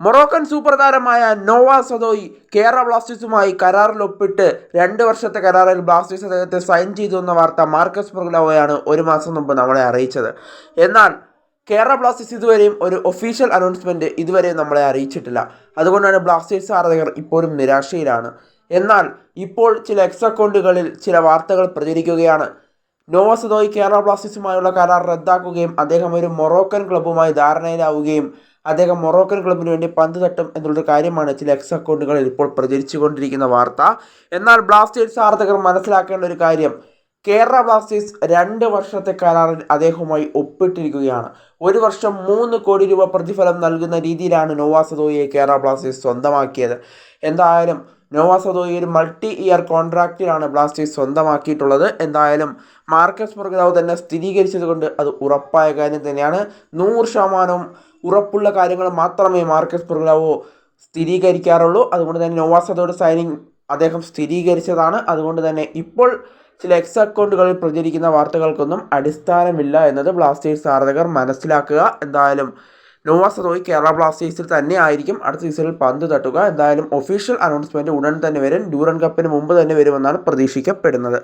Moroccan super താരമായ Noah Sadaoui Kerala ബ്ലാസ്റ്റേഴ്സുമായി കരാറിൽ ഒപ്പിട്ട് രണ്ട് വർഷത്തെ കരാറിൽ ബ്ലാസ്റ്റേഴ്സ് അദ്ദേഹത്തെ സൈൻ ചെയ്തു എന്ന വാർത്ത മാർക്കസ് പ്രഗ്ലോവയാണ് ഒരു മാസം മുമ്പ് നമ്മളെ അറിയിച്ചത്. എന്നാൽ കേരള ബ്ലാസ്റ്റേഴ്സ് ഇതുവരെയും ഒരു ഒഫീഷ്യൽ അനൗൺസ്മെന്റ് ഇതുവരെയും നമ്മളെ അറിയിച്ചിട്ടില്ല. അതുകൊണ്ടാണ് ബ്ലാസ്റ്റേഴ്സ് ആരാധകർ ഇപ്പോഴും നിരാശയിലാണ്. എന്നാൽ ഇപ്പോൾ ചില എക്സ് അക്കൗണ്ടുകളിൽ ചില വാർത്തകൾ പ്രചരിക്കുകയാണ്. നോവ സദോയി കേരള ബ്ലാസ്റ്റേഴ്സുമായുള്ള കരാർ റദ്ദാക്കുകയും അദ്ദേഹം ഒരു മൊറോക്കൻ ക്ലബ്ബുമായി ധാരണയിലാവുകയും അദ്ദേഹം മൊറോക്കൻ ക്ലബിന് വേണ്ടി പന്ത് തട്ടും എന്നുള്ളൊരു കാര്യമാണ് ചില എക്സ് അക്കൗണ്ടുകളിൽ ഇപ്പോൾ പ്രചരിച്ചുകൊണ്ടിരിക്കുന്ന വാർത്ത. എന്നാൽ ബ്ലാസ്റ്റേഴ്സ് ആരാധകർ മനസ്സിലാക്കേണ്ട ഒരു കാര്യം കേരള ബ്ലാസ്റ്റേഴ്സ് രണ്ട് വർഷത്തെ കരാറിൽ അദ്ദേഹവുമായി ഒപ്പിട്ടിരിക്കുകയാണ്. ഒരു വർഷം മൂന്ന് കോടി രൂപ പ്രതിഫലം നൽകുന്ന രീതിയിലാണ് നോവാസദോയെ കേരള ബ്ലാസ്റ്റേഴ്സ് സ്വന്തമാക്കിയത്. എന്തായാലും നോവാ സദോയി ഒരു മൾട്ടി ഇയർ കോൺട്രാക്റ്റിലാണ് ബ്ലാസ്റ്റേഴ്സ് സ്വന്തമാക്കിയിട്ടുള്ളത്. എന്തായാലും മാർക്കസ് മുർഗാവ് തന്നെ സ്ഥിരീകരിച്ചത് കൊണ്ട് അത് ഉറപ്പായ കാര്യം തന്നെയാണ്. നൂറ് ശതമാനം ഉറപ്പുള്ള കാര്യങ്ങൾ മാത്രമേ മാർക്കസ് മുർഗാവോ സ്ഥിരീകരിക്കാറുള്ളൂ. അതുകൊണ്ട് തന്നെ നോവ സദോയുടെ സൈനിങ് അദ്ദേഹം സ്ഥിരീകരിച്ചതാണ്. അതുകൊണ്ട് തന്നെ ഇപ്പോൾ ചില എക്സ് അക്കൗണ്ടുകളിൽ പ്രചരിക്കുന്ന വാർത്തകൾക്കൊന്നും അടിസ്ഥാനമില്ല എന്നത് ബ്ലാസ്റ്റേഴ്സ് ആരാധകർ മനസ്സിലാക്കുക. എന്തായാലും നോവ സദോയി കേരള ബ്ലാസ്റ്റേഴ്സിൽ തന്നെ ആയിരിക്കും അടുത്ത സീസണിൽ പന്ത് തട്ടുക. എന്തായാലും ഒഫീഷ്യൽ അനൗൺസ്മെന്റ് ഉടൻ തന്നെ വരും. ഡ്യൂറൻ കപ്പിന് മുമ്പ് തന്നെ വരുമെന്നാണ് പ്രതീക്ഷിക്കപ്പെടുന്നത്.